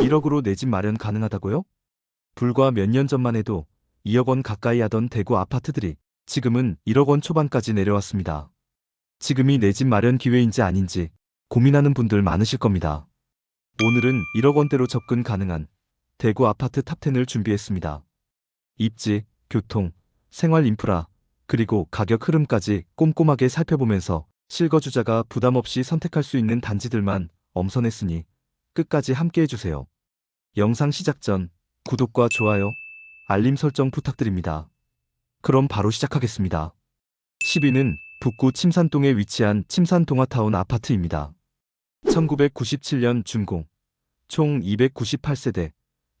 1억으로 내 집 마련 가능하다고요? 불과 몇 년 전만 해도 2억 원 가까이 하던 대구 아파트들이 지금은 1억 원 초반까지 내려왔습니다. 지금이 내 집 마련 기회인지 아닌지 고민하는 분들 많으실 겁니다. 오늘은 1억 원대로 접근 가능한 대구 아파트 탑10을 준비했습니다. 입지, 교통, 생활 인프라, 그리고 가격 흐름까지 꼼꼼하게 살펴보면서 실거주자가 부담 없이 선택할 수 있는 단지들만 엄선했으니 끝까지 함께 해주세요. 영상 시작 전 구독과 좋아요, 알림 설정 부탁드립니다. 그럼 바로 시작하겠습니다. 10위는 북구 침산동에 위치한 침산동아타운 아파트입니다. 1997년 준공, 총 298세대,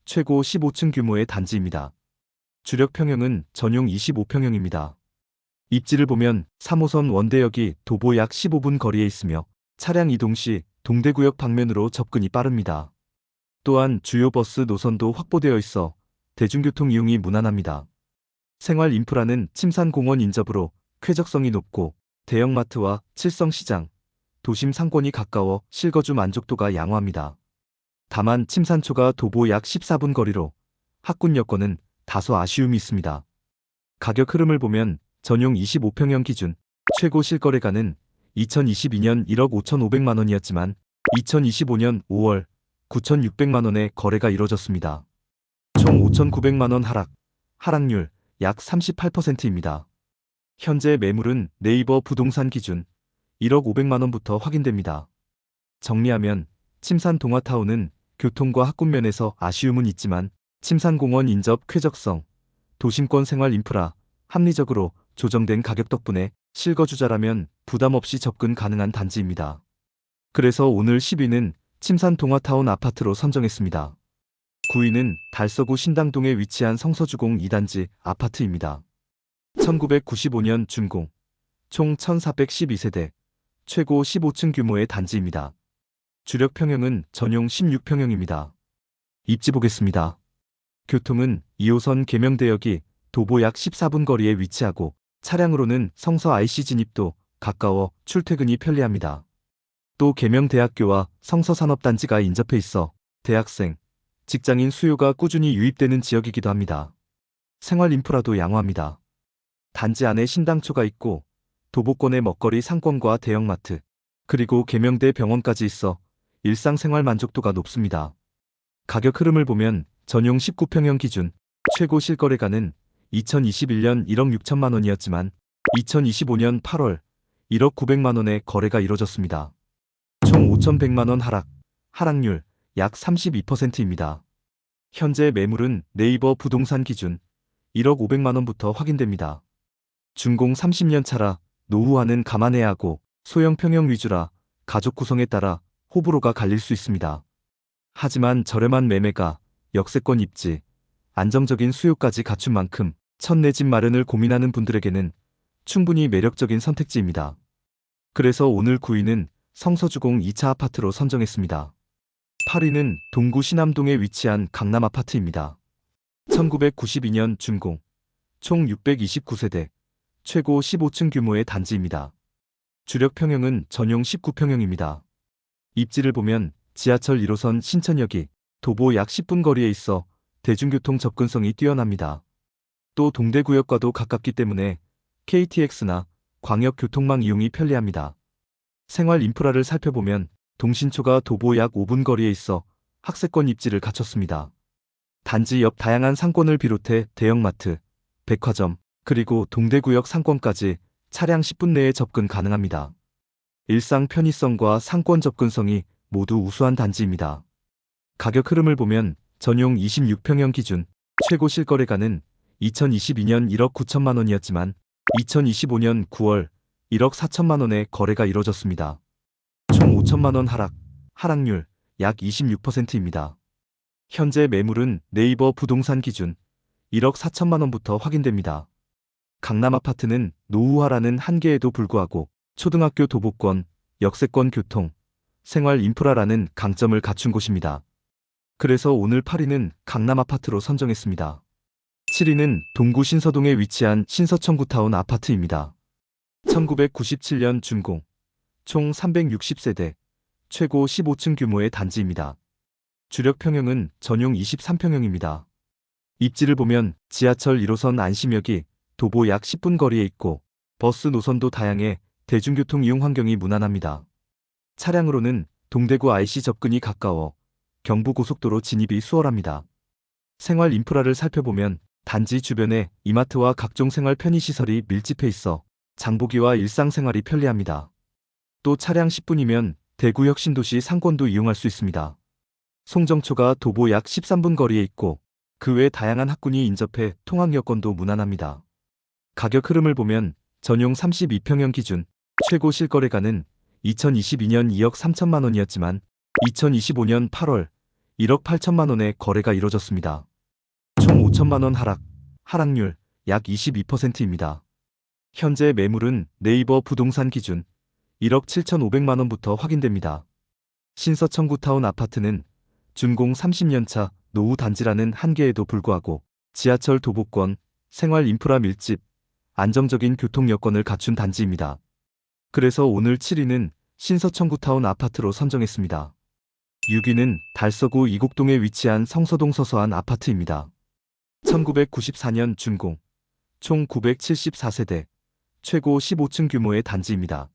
최고 15층 규모의 단지입니다. 주력 평형은 전용 25평형입니다. 입지를 보면 3호선 원대역이 도보 약 15분 거리에 있으며 차량 이동 시 동대구역 방면으로 접근이 빠릅니다. 또한 주요 버스 노선도 확보되어 있어 대중교통 이용이 무난합니다. 생활 인프라는 침산공원 인접으로 쾌적성이 높고 대형마트와 칠성시장, 도심 상권이 가까워 실거주 만족도가 양호합니다. 다만 침산초가 도보 약 14분 거리로 학군 여건은 다소 아쉬움이 있습니다. 가격 흐름을 보면 전용 25평형 기준 최고 실거래가는 2022년 1억 5,500만 원이었지만 2025년 5월 9,600만 원의 거래가 이뤄졌습니다. 총 5,900만 원 하락, 하락률 약 38%입니다. 현재 매물은 네이버 부동산 기준 1억 500만 원부터 확인됩니다. 정리하면 침산 동아타운은 교통과 학군면에서 아쉬움은 있지만 침산공원 인접 쾌적성, 도심권 생활 인프라, 합리적으로 조정된 가격 덕분에 실거주자라면 부담 없이 접근 가능한 단지입니다. 그래서 오늘 10위는 침산 동아타운 아파트로 선정했습니다. 9위는 달서구 신당동에 위치한 성서주공 2단지 아파트입니다. 1995년 준공, 총 1412세대, 최고 15층 규모의 단지입니다. 주력 평형은 전용 16평형입니다. 입지 보겠습니다. 교통은 2호선 계명대역이 도보 약 14분 거리에 위치하고 차량으로는 성서 IC 진입도 가까워 출퇴근이 편리합니다. 또 계명대학교와 성서산업단지가 인접해 있어 대학생, 직장인 수요가 꾸준히 유입되는 지역이기도 합니다. 생활 인프라도 양호합니다. 단지 안에 신당초가 있고 도보권의 먹거리 상권과 대형마트, 그리고 계명대 병원까지 있어 일상생활 만족도가 높습니다. 가격 흐름을 보면 전용 19평형 기준 최고 실거래가는 2021년 1억 6천만 원이었지만 2025년 8월 1억 900만 원의 거래가 이뤄졌습니다. 총 5,100만 원 하락, 하락률 약 32%입니다. 현재 매물은 네이버 부동산 기준 1억 500만 원부터 확인됩니다. 준공 30년 차라 노후화는 감안해야 하고 소형 평형 위주라 가족 구성에 따라 호불호가 갈릴 수 있습니다. 하지만 저렴한 매매가 역세권 입지, 안정적인 수요까지 갖춘 만큼 첫 내 집 마련을 고민하는 분들에게는 충분히 매력적인 선택지입니다. 그래서 오늘 9위는 성서주공 2차 아파트로 선정했습니다. 8위는 동구 신암동에 위치한 강남 아파트입니다. 1992년 준공, 총 629세대, 최고 15층 규모의 단지입니다. 주력 평형은 전용 19평형입니다. 입지를 보면 지하철 1호선 신천역이 도보 약 10분 거리에 있어 대중교통 접근성이 뛰어납니다. 또 동대구역과도 가깝기 때문에 KTX나 광역교통망 이용이 편리합니다. 생활 인프라를 살펴보면 동신초가 도보 약 5분 거리에 있어 학세권 입지를 갖췄습니다. 단지 옆 다양한 상권을 비롯해 대형마트, 백화점, 그리고 동대구역 상권까지 차량 10분 내에 접근 가능합니다. 일상 편의성과 상권 접근성이 모두 우수한 단지입니다. 가격 흐름을 보면 전용 26평형 기준 최고 실거래가는 2022년 1억 9천만 원이었지만 2025년 9월 1억 4천만 원의 거래가 이뤄졌습니다. 총 5천만 원 하락, 하락률 약 26%입니다. 현재 매물은 네이버 부동산 기준 1억 4천만 원부터 확인됩니다. 강남 아파트는 노후화라는 한계에도 불구하고 초등학교 도보권, 역세권 교통, 생활 인프라라는 강점을 갖춘 곳입니다. 그래서 오늘 8위는 강남 아파트로 선정했습니다. 7위는 동구 신서동에 위치한 신서청구타운 아파트입니다. 1997년 준공, 총 360세대, 최고 15층 규모의 단지입니다. 주력 평형은 전용 23평형입니다. 입지를 보면 지하철 1호선 안심역이 도보 약 10분 거리에 있고 버스 노선도 다양해 대중교통 이용 환경이 무난합니다. 차량으로는 동대구 IC 접근이 가까워 경부고속도로 진입이 수월합니다. 생활 인프라를 살펴보면 단지 주변에 이마트와 각종 생활 편의시설이 밀집해 있어 장보기와 일상생활이 편리합니다. 또 차량 10분이면 대구 혁신도시 상권도 이용할 수 있습니다. 송정초가 도보 약 13분 거리에 있고 그 외 다양한 학군이 인접해 통학 여건도 무난합니다. 가격 흐름을 보면 전용 32평형 기준 최고 실거래가는 2022년 2억 3천만 원이었지만 2025년 8월 1억 8천만 원의 거래가 이뤄졌습니다. 총 5천만 원 하락, 하락률 약 22%입니다. 현재 매물은 네이버 부동산 기준 1억 7천5백만 원부터 확인됩니다. 신서청구타운 아파트는 준공 30년차 노후 단지라는 한계에도 불구하고 지하철 도보권, 생활 인프라 밀집, 안정적인 교통 여건을 갖춘 단지입니다. 그래서 오늘 7위는 신서청구타운 아파트로 선정했습니다. 6위는 달서구 이곡동에 위치한 성서동 서서한 아파트입니다. 1994년 준공, 총 974세대, 최고 15층 규모의 단지입니다.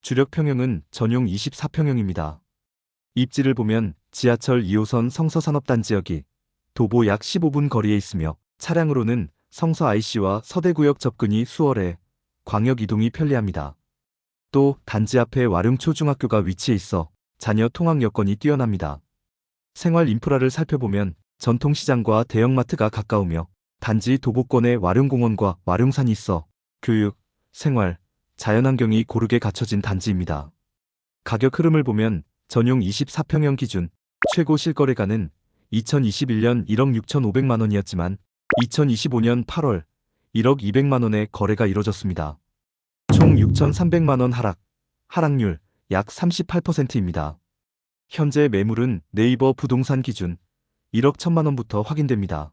주력 평형은 전용 24평형입니다. 입지를 보면 지하철 2호선 성서산업단지역이 도보 약 15분 거리에 있으며 차량으로는 성서 IC와 서대구역 접근이 수월해 광역 이동이 편리합니다. 또 단지 앞에 와룡초중학교가 위치해 있어 자녀 통학 여건이 뛰어납니다. 생활 인프라를 살펴보면 전통시장과 대형마트가 가까우며 단지 도보권에 와룡공원과 와룡산이 있어 교육, 생활, 자연환경이 고르게 갖춰진 단지입니다. 가격 흐름을 보면 전용 24평형 기준 최고 실거래가는 2021년 1억 6천5백만 원이었지만 2025년 8월 1억 2백만 원의 거래가 이뤄졌습니다. 총 6,300만 원 하락, 하락률 약 38%입니다. 현재 매물은 네이버 부동산 기준 1억 1천만 원부터 확인됩니다.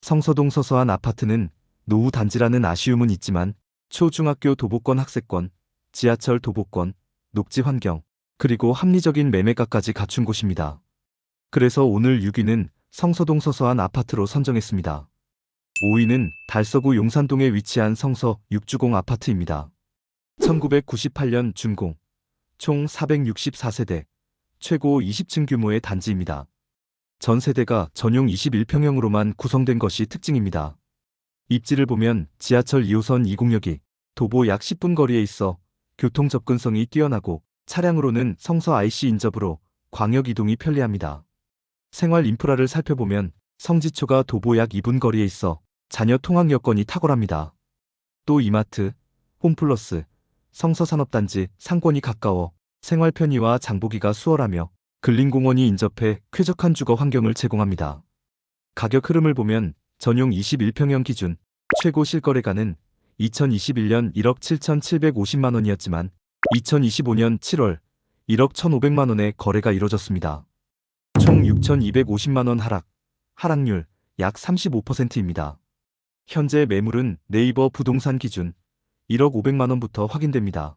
성서동 서서한 아파트는 노후 단지라는 아쉬움은 있지만 초중학교 도보권 학세권, 지하철 도보권, 녹지 환경, 그리고 합리적인 매매가까지 갖춘 곳입니다. 그래서 오늘 6위는 성서동 서서한 아파트로 선정했습니다. 5위는 달서구 용산동에 위치한 성서 6주공 아파트입니다. 1998년 준공, 총 464세대, 최고 20층 규모의 단지입니다. 전 세대가 전용 21평형으로만 구성된 것이 특징입니다. 입지를 보면 지하철 2호선 2공역이 도보 약 10분 거리에 있어 교통 접근성이 뛰어나고 차량으로는 성서 IC 인접으로 광역 이동이 편리합니다. 생활 인프라를 살펴보면 성지초가 도보 약 2분 거리에 있어 자녀 통학 여건이 탁월합니다. 또 이마트, 홈플러스, 성서산업단지 상권이 가까워 생활 편의와 장보기가 수월하며 근린공원이 인접해 쾌적한 주거 환경을 제공합니다. 가격 흐름을 보면 전용 21평형 기준 최고 실거래가는 2021년 1억 7,750만 원이었지만 2025년 7월 1억 1,500만 원의 거래가 이뤄졌습니다. 총 6,250만 원 하락, 하락률 약 35%입니다. 현재 매물은 네이버 부동산 기준 1억 500만 원부터 확인됩니다.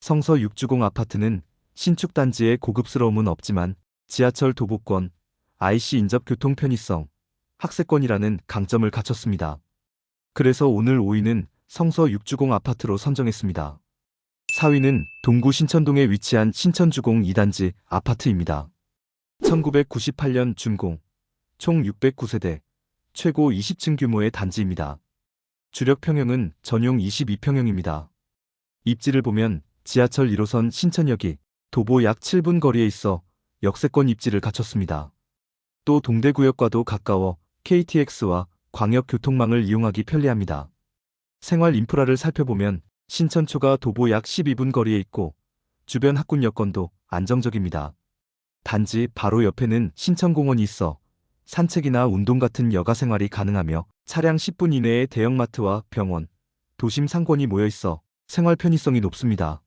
성서 6주공 아파트는 신축 단지의 고급스러움은 없지만 지하철 도보권, IC 인접 교통 편의성, 학세권이라는 강점을 갖췄습니다. 그래서 오늘 5위는 성서 6주공 아파트로 선정했습니다. 4위는 동구 신천동에 위치한 신천주공 2단지 아파트입니다. 1998년 준공, 총 609세대, 최고 20층 규모의 단지입니다. 주력 평형은 전용 22평형입니다. 입지를 보면 지하철 1호선 신천역이 도보 약 7분 거리에 있어 역세권 입지를 갖췄습니다. 또 동대구역과도 가까워 KTX와 광역교통망을 이용하기 편리합니다. 생활 인프라를 살펴보면 신천초가 도보 약 12분 거리에 있고 주변 학군 여건도 안정적입니다. 단지 바로 옆에는 신천공원이 있어 산책이나 운동 같은 여가 생활이 가능하며 차량 10분 이내에 대형마트와 병원, 도심 상권이 모여 있어 생활 편의성이 높습니다.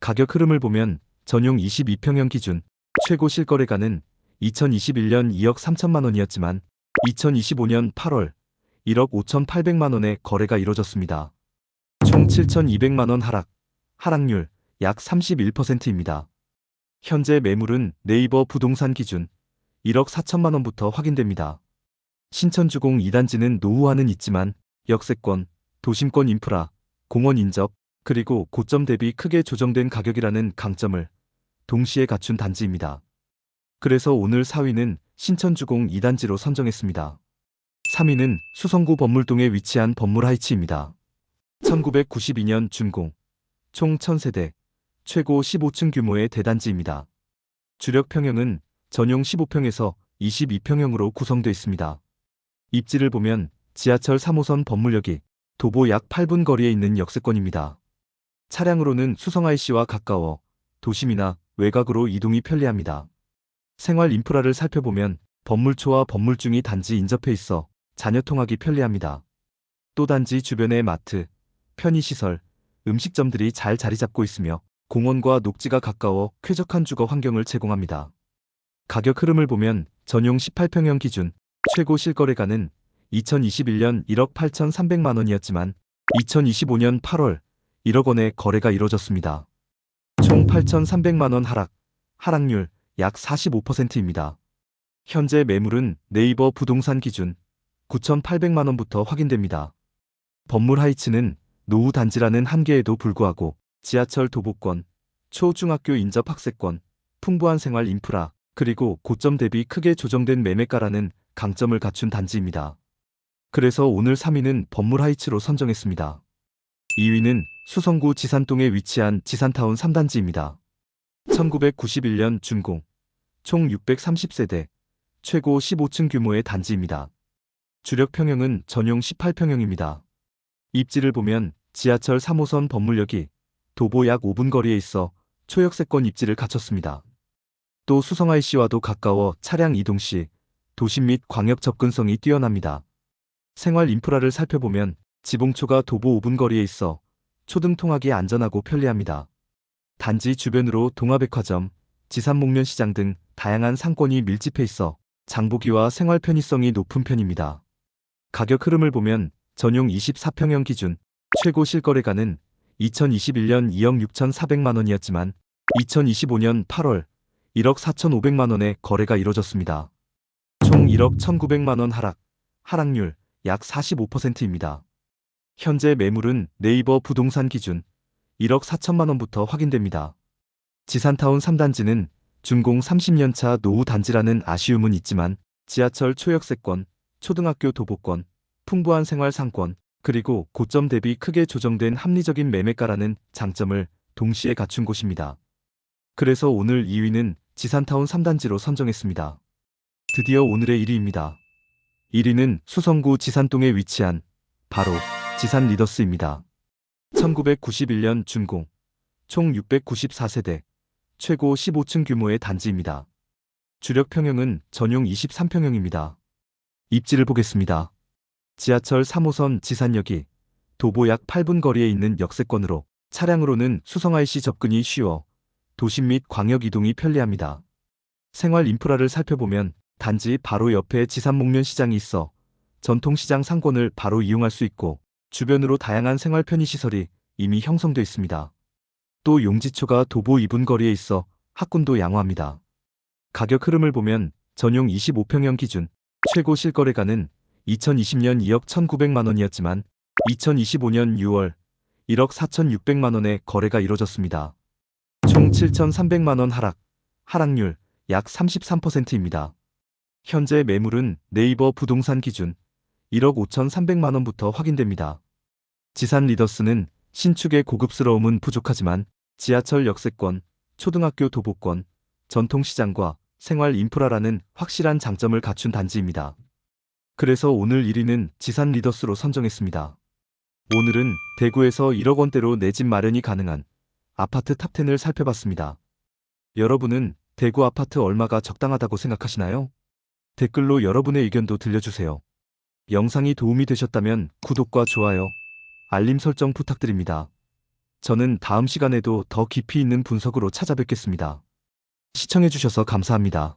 가격 흐름을 보면 전용 22평형 기준 최고 실거래가는 2021년 2억 3천만 원이었지만 2025년 8월 1억 5,800만 원의 거래가 이뤄졌습니다. 총 7,200만 원 하락, 하락률 약 31%입니다. 현재 매물은 네이버 부동산 기준 1억 4천만 원부터 확인됩니다. 신천주공 2단지는 노후화는 있지만 역세권, 도심권 인프라, 공원 인접, 그리고 고점 대비 크게 조정된 가격이라는 강점을 동시에 갖춘 단지입니다. 그래서 오늘 4위는 신천주공 2단지로 선정했습니다. 3위는 수성구 법물동에 위치한 법물 하이츠입니다. 1992년 준공, 총 1000세대, 최고 15층 규모의 대단지입니다. 주력 평형은 전용 15평에서 22평형으로 구성되어 있습니다. 입지를 보면 지하철 3호선 법물역이 도보 약 8분 거리에 있는 역세권입니다. 차량으로는 수성 IC와 가까워 도심이나 외곽으로 이동이 편리합니다. 생활 인프라를 살펴보면 법물초와 법물중이 단지 인접해 있어 자녀 통하기 편리합니다. 또 단지 주변에 마트, 편의시설, 음식점들이 잘 자리 잡고 있으며 공원과 녹지가 가까워 쾌적한 주거 환경을 제공합니다. 가격 흐름을 보면 전용 18평형 기준 최고 실거래가는 2021년 1억 8,300만 원이었지만 2025년 8월 1억 원의 거래가 이뤄졌습니다. 총 8,300만 원 하락, 하락률 약 45%입니다. 현재 매물은 네이버 부동산 기준 9,800만 원부터 확인됩니다. 법물 하이츠는 노후 단지라는 한계에도 불구하고 지하철 도보권, 초중학교 인접 학세권, 풍부한 생활 인프라, 그리고 고점 대비 크게 조정된 매매가라는 강점을 갖춘 단지입니다. 그래서 오늘 3위는 법물 하이츠로 선정했습니다. 2위는 수성구 지산동에 위치한 지산타운 3단지입니다. 1991년 준공, 총 630세대, 최고 15층 규모의 단지입니다. 주력 평형은 전용 18평형입니다. 입지를 보면 지하철 3호선 법물역이 도보 약 5분 거리에 있어 초역세권 입지를 갖췄습니다. 또 수성 IC와도 가까워 차량 이동 시 도심 및 광역 접근성이 뛰어납니다. 생활 인프라를 살펴보면 지봉초가 도보 5분 거리에 있어 초등 통학이 안전하고 편리합니다. 단지 주변으로 동화백화점, 지산목련시장 등 다양한 상권이 밀집해 있어 장보기와 생활 편의성이 높은 편입니다. 가격 흐름을 보면 전용 24평형 기준 최고 실거래가는 2021년 2억 6,400만 원이었지만 2025년 8월 1억 4,500만 원의 거래가 이뤄졌습니다. 총 1억 1,900만 원 하락, 하락률 약 45%입니다. 현재 매물은 네이버 부동산 기준 1억 4천만 원부터 확인됩니다. 지산타운 3단지는 준공 30년차 노후 단지라는 아쉬움은 있지만 지하철 초역세권, 초등학교 도보권, 풍부한 생활 상권, 그리고 고점 대비 크게 조정된 합리적인 매매가라는 장점을 동시에 갖춘 곳입니다. 그래서 오늘 2위는 지산타운 3단지로 선정했습니다. 드디어 오늘의 1위입니다. 1위는 수성구 지산동에 위치한 바로 지산 리더스입니다. 1991년 준공, 총 694세대, 최고 15층 규모의 단지입니다. 주력 평형은 전용 23평형입니다. 입지를 보겠습니다. 지하철 3호선 지산역이 도보 약 8분 거리에 있는 역세권으로 차량으로는 수성 IC 접근이 쉬워 도심 및 광역 이동이 편리합니다. 생활 인프라를 살펴보면 단지 바로 옆에 지산목련 시장이 있어 전통시장 상권을 바로 이용할 수 있고 주변으로 다양한 생활 편의시설이 이미 형성되어 있습니다. 또 용지초가 도보 2분 거리에 있어 학군도 양호합니다. 가격 흐름을 보면 전용 25평형 기준 최고 실거래가는 2020년 2억 1,900만 원이었지만 2025년 6월 1억 4,600만 원의 거래가 이뤄졌습니다. 총 7,300만 원 하락, 하락률 약 33%입니다. 현재 매물은 네이버 부동산 기준 1억 5,300만 원부터 확인됩니다. 지산 리더스는 신축의 고급스러움은 부족하지만 지하철 역세권, 초등학교 도보권, 전통시장과 생활 인프라라는 확실한 장점을 갖춘 단지입니다. 그래서 오늘 1위는 지산 리더스로 선정했습니다. 오늘은 대구에서 1억 원대로 내 집 마련이 가능한 아파트 탑10을 살펴봤습니다. 여러분은 대구 아파트 얼마가 적당하다고 생각하시나요? 댓글로 여러분의 의견도 들려주세요. 영상이 도움이 되셨다면 구독과 좋아요, 알림 설정 부탁드립니다. 저는 다음 시간에도 더 깊이 있는 분석으로 찾아뵙겠습니다. 시청해주셔서 감사합니다.